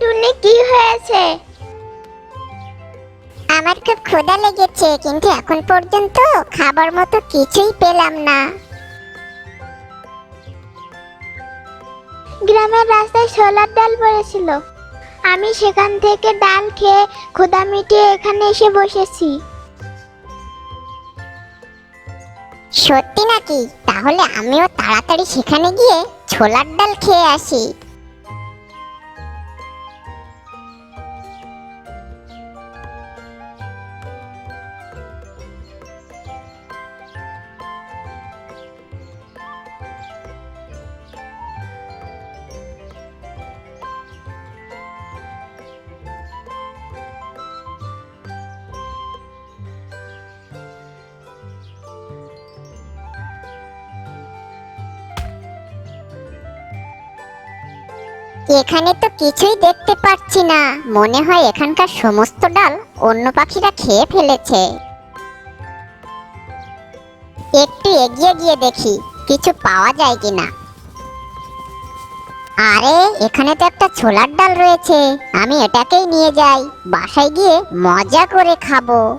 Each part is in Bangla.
টুনি কি হয়েছে? আমার খুব লেগেছে, কিন্তু এখন পর্যন্ত খাবার মতো কিছুই পেলাম না। গ্রামের রাস্তায় ছোলার ডাল পড়েছিল। আমি সেখান থেকে ডাল খেয়ে ক্ষুধা মিটিয়ে এখানে এসে বসেছি। সত্যি নাকি? তাহলে আমিও তাড়াতাড়ি সেখানে গিয়ে ছোলার ডাল খেয়ে আসি। এখানে তো কিছুই দেখতে পাচ্ছি না। মনে হয় এখানকার সমস্ত ডাল অন্য পাখিরা খেয়ে ফেলেছে। একটু এগিয়ে গিয়ে দেখি, কিছু পাওয়া যায় কিনা। আরে, এখানে তো একটা ছোলার ডাল রয়েছে। আমি এটাকেই নিয়ে যাই, বাসায় গিয়ে মজা করে খাব।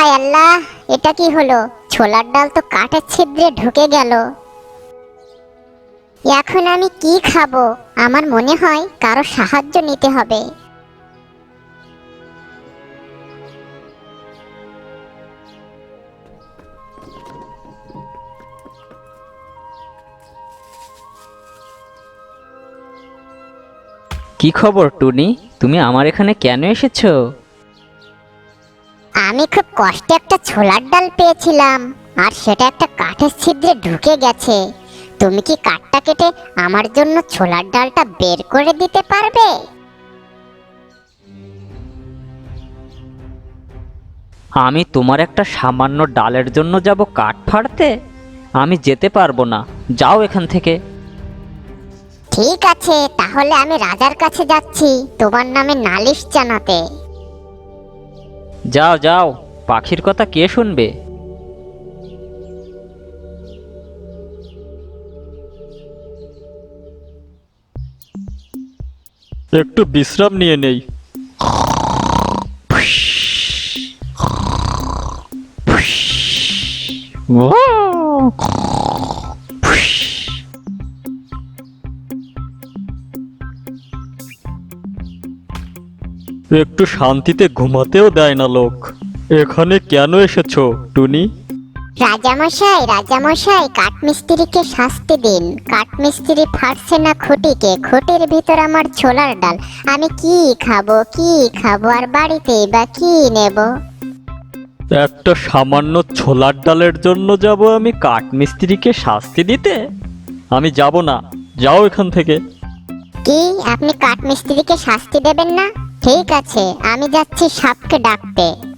হায় আল্লাহ, এটা কি হলো? ছোলার ডাল তো কাঠের ছিদ্রে ঢুকে গেল। এখন আমি কি খাব? আমার মনে হয় কারও সাহায্য নিতে হবে। কি খবর, টুনি? তুমি আমার এখানে কেন এসেছ? কষ্টে একটা ছোলার ডাল পেয়েছিলাম আর সেটা একটা কাঠের ছিদ্রে ঢুকে গেছে। তুমি কি কাঠটা কেটে আমার জন্য ছোলার ডালটা বের করে দিতে পারবে? আমি তোমার একটা সামান্য ডালের জন্য যাব কাঠ ফাড়তে? আমি যেতে পারব না। যাও এখান থেকে। ঠিক আছে তাহলে আমি রাজার কাছে যাচ্ছি তোমার নামে নালিশ জানাতে। যাও যাও। পাখির কথা কে শুনবে? একটু বিশ্রাম নিয়ে নেই। একটু শান্তিতে ঘুমাতেও দেয় না লোক। এখানে কেন এসেছ টুনি? রাজামশাই রাজামশাই কাঠমিস্ত্রিকে শাস্তি দিন। কাঠমিস্ত্রি ফাটছে না খুঁটিকে খুঁটির ভিতর আমার ছোলার ডাল। আমি কি খাব কি খাব আর বাড়িতে বা কি নেব? একটা সামান্য ছোলার ডালের জন্য যাব আমি কাঠমিস্ত্রিকে শাস্তি দিতে? আমি যাব না যাও এখান থেকে। কি আপনি কাঠমিস্ত্রিকে শাস্তি দেবেন না? ঠিক আছে আমি যাচ্ছি সাপকে ডাকতে।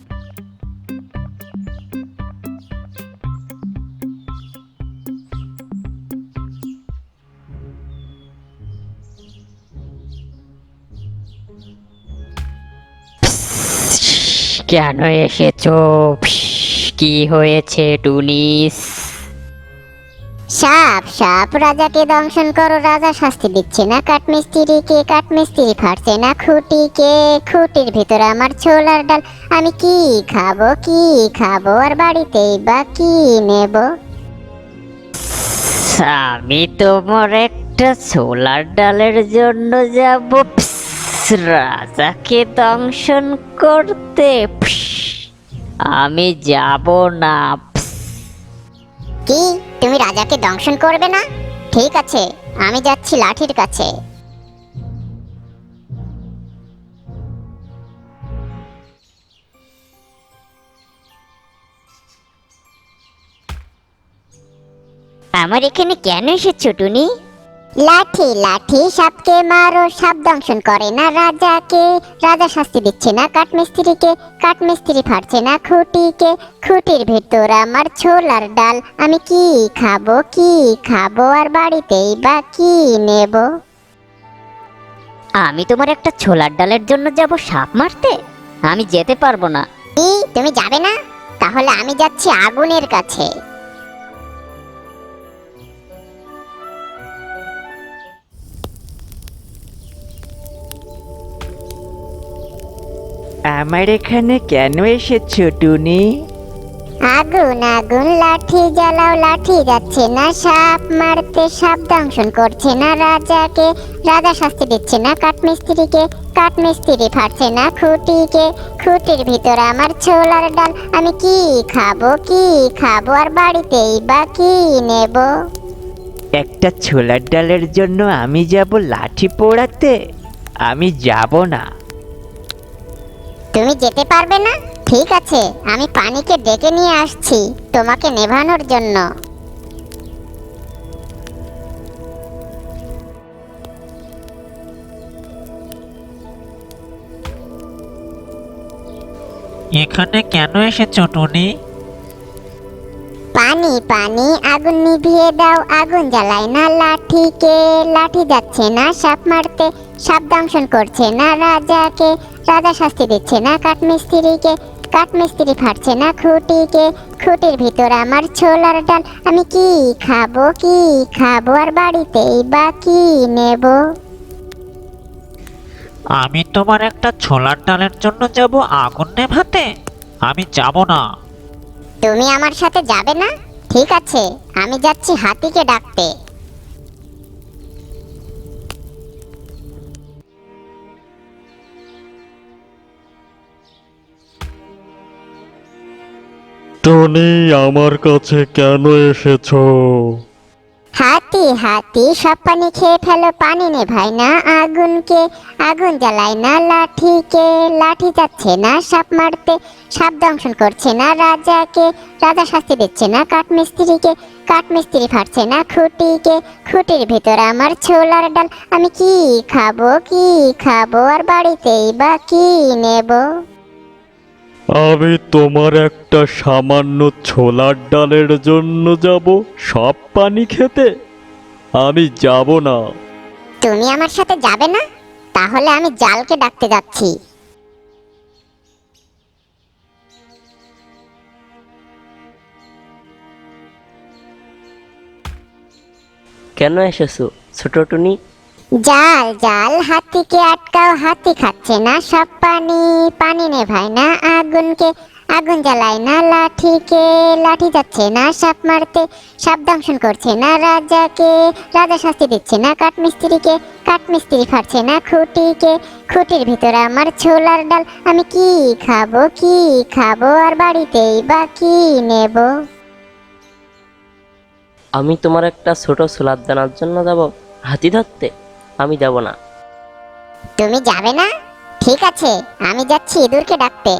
কেন এসেছ? কি হয়েছে টুনিস? সাপ সাপ রাজাকে দংশন করো রাজা শাস্তি দিচ্ছে না কাঠমিস্ত্রিকে কাঠমিস্ত্রি ফাটছে না খুঁটিকে খুঁটির ভিতরে আমার ছোলার ডাল? আমি কি খাব কি খাব আর বাড়িতেই বা কি নেব? আমি তোমার একটা ছোলার ডালের জন্য যাব রাজাকে দংশন করতে আমি যাব না কি, তুমি রাজাকে দংশন করবে না? ঠিক আছে, আমি যাচ্ছি লাঠির কাছে। আমার এখানে কেন এসেছ, টুনি? লাঠি লাঠি সাপকে মারো সাপ দংশন করে না রাজাকে। রাজা শাস্তি দিচ্ছে না কাঠমিস্ত্রিকে কাঠমিস্ত্রি ফাটছে না খুঁটিকে। খুঁটির ভেতর আমার ছোলার ডাল আমি কি খাব কি খাব আর বাড়িতেই বা কি নেব? আমি তোমার একটা ছোলার ডালের জন্য যাব সাপ মারতে? আমি যেতে পারব না। তুমি যাবে না? তাহলে আমি যাচ্ছি আগুনের কাছে। আমার এখানে কেন এসেছ টুনি? আগুন আগুন লাঠি জ্বালাও লাঠি যাচ্ছে না সাপ মারতে সাপ দংশন করছে না রাজাকে রাজা শাস্তি দিচ্ছে না কাঠমিস্ত্রিকে কাঠমিস্ত্রি ফাটছে না খুঁটিকে খুঁটির ভিতর আমার ছোলার ডাল আমি কি খাব কি খাব আর বাড়িতেই বা কি নেব? একটা ছোলার ডালের জন্য আমি যাব লাঠি পোড়াতে? আমি যাব না। তুমি যেতে পারবে না? ঠিক আছে আমি পানিকে ডেকে নিয়ে আসছি তোমাকে নেভানোর জন্য। এখানে কেন এসেছ টুনি? পানি পানি আগুন নিভিয়ে দাও আগুন জ্বালাই না লাঠিকে। লাঠি যাচ্ছে না সাপ মারতে সাপ দংশন করছে না রাজাকে। রাজা শাস্তি দিচ্ছে না কাঠমিস্ত্রিকে কাঠমিস্ত্রি ফাটছে না খুঁটিকে। খুঁটির ভিতর আমার ছোলার ডাল আমি কি খাব কি খাব আর বাড়িতেই বা কি নেব? আমি তোমার একটা ছোলার ডালের জন্য যাব আগুন নেভাতে? আমি যাব না। তুমি আমার সাথে যাবে না? ঠিক আছে আমি যাচ্ছি হাতিকে ডাকতে। টনি, আমার কাছে কেন এসেছ? হাতি হাতি, সব পানি খেয়ে ফেলো, পানি নে ভাই না, আগুনকে, আগুন জ্বালায় না, লাঠিকে, লাঠি যাচ্ছে না, সাপ মারতে, সাপ দংশন করছে না, রাজাকে, রাজা শাস্তি দিচ্ছে না, কাঠমিস্ত্রিকে, কাঠমিস্ত্রি ফাটছে না, খুঁটিকে, খুঁটির ভিতর আমার ছোলার ডাল, আমি কি খাব কি খাব, আর বাড়িতেই বা কি নেব? আমি তোমার একটা সামান্য ছোলার ডালের জন্য যাব সব পানি খেতে। আমি যাব না। তুমি আমার সাথে যাবে না? তাহলে আমি জালকে ডাকতে যাচ্ছি। কেন এসেছ ছোট টুনি? জাল জাল হাতিকে আটকাও হাতি খাচ্ছে না সব পানি। পানি নেভায় না আগুনকে আগুন জ্বালায় না লাঠিকে লাঠি যাচ্ছে না সাপ মারতে সাপ দংশন করছে না রাজাকে রাজা শাস্তি দিচ্ছে না কাঠমিস্ত্রিকে কাঠমিস্ত্রি ফাটছে না খুঁটিকে খুঁটির ভিতরে আমার ছোলার ডাল আমি কি খাব কি খাব আর বাড়িতেই বা কি নেব? আমি তোমার একটা ছোট সোলার দানার জন্য যাব হাতি ধরতে? আমি যাব না। তুমি যাবে না? ঠিক আছে আমি যাচ্ছি ইঁদুরকে ডাকতে।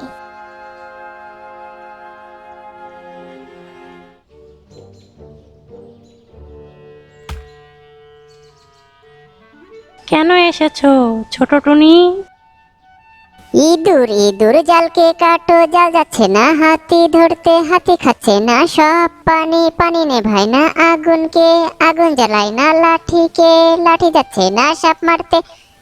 কেন এসেছ? ছোট টুনি। ইঁদুর ইঁদুর জালকে কাটো, জাল যাচ্ছে না, হাতি ধরতে, হাতি খাচ্ছে না, সব পানি পানি নেভায় না আগুনকে, আগুন জ্বালায় না লাঠিকে, লাঠি যাচ্ছে না সাপ মারতে,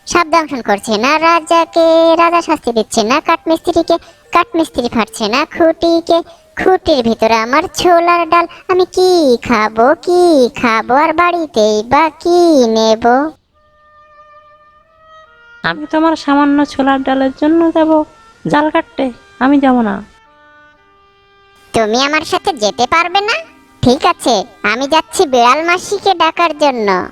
সাপ দংশন করছে না রাজাকে, রাজা শাস্তি দিচ্ছে না কাঠমিস্ত্রিকে, কাঠমিস্ত্রি ফাটছে না খুঁটিকে, খুঁটির ভিতরে আমার ছোলার ডাল, আমি কি খাব কি খাব, আর বাড়িতেই বা কি নেব? আমি তোমার সামান্য ছোলার ডালের জন্য যাব। জাল কাটতে। আমি যাব না। তুমি আমার সাথে যেতে পারবে না? ঠিক আছে আমি যাচ্ছি বিড়াল মাসিকে ডাকার জন্য।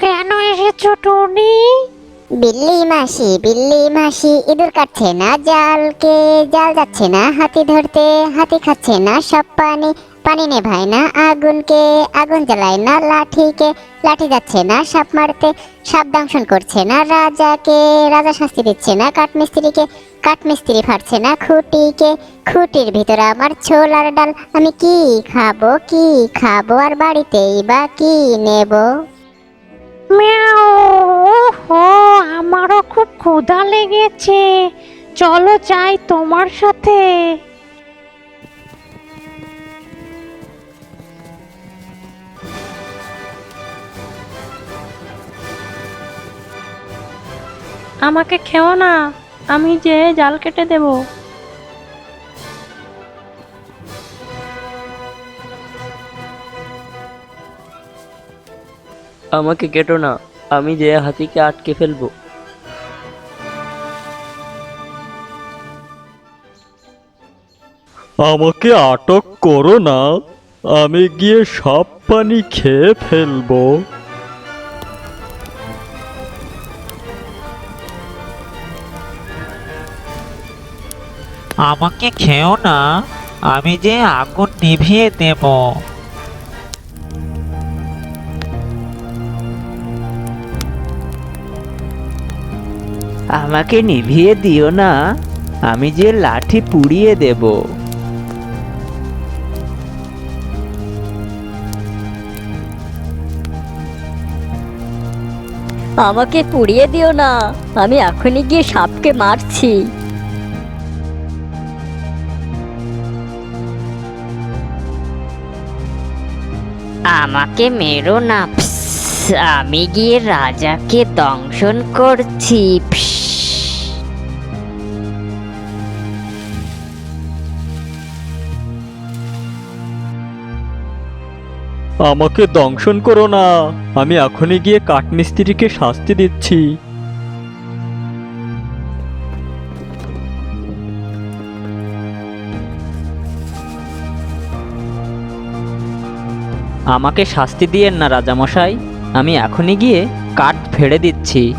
কেন এসেছ টুনি? বিল্লি মাসি বিল্লি মাসি, ইঁদুর কাটছে না জালকে, জাল যাচ্ছে না হাতি ধরতে, হাতি খাচ্ছে না সব পানি পানি নেভায় না আগুনকে, আগুন জ্বালায় না লাঠিকে, লাঠি যাচ্ছে না সাপ মারতে, সাপ দংশন করছে না রাজাকে, রাজা শাস্তি দিচ্ছে না কাঠমিস্ত্রিকে, কাঠমিস্ত্রি ফাটছে না খুঁটিকে, খুঁটির ভিতরে আমার ছোলার ডাল, আমি কি খাব কি খাব আর বাড়িতেই বা কি নেব? মিয়াও, ওহো, আমারও খুব ক্ষুধা লেগেছে। চলো যাই তোমার সাথে। আমাকে খেও না, আমি যে জাল কেটে দেব। আমাকে কেটো না আমি যে হাতিকে আটকে ফেলব। আমাকে আটক করো না আমি গিয়ে সব পানি খেয়ে ফেলব। আমাকে খেও না আমি যে আগুন নিভিয়ে দেব। আমাকে নিভিয়ে দিও না, আমি যে লাঠি পুড়িয়ে দেব। আমাকে পুড়িয়ে দিও না, আমি এখনই গিয়ে সাপকে মারছি। আমাকে মেরো না আমি গিয়ে রাজাকে দংশন করছি আমাকে দংশন করো না। আমি এখনই গিয়ে কাঠমিস্ত্রিকে শাস্তি দিচ্ছি। আমাকে শাস্তি দিয়েন না রাজামশাই। আমি এখনই গিয়ে কাঠ ফেড়ে দিচ্ছি।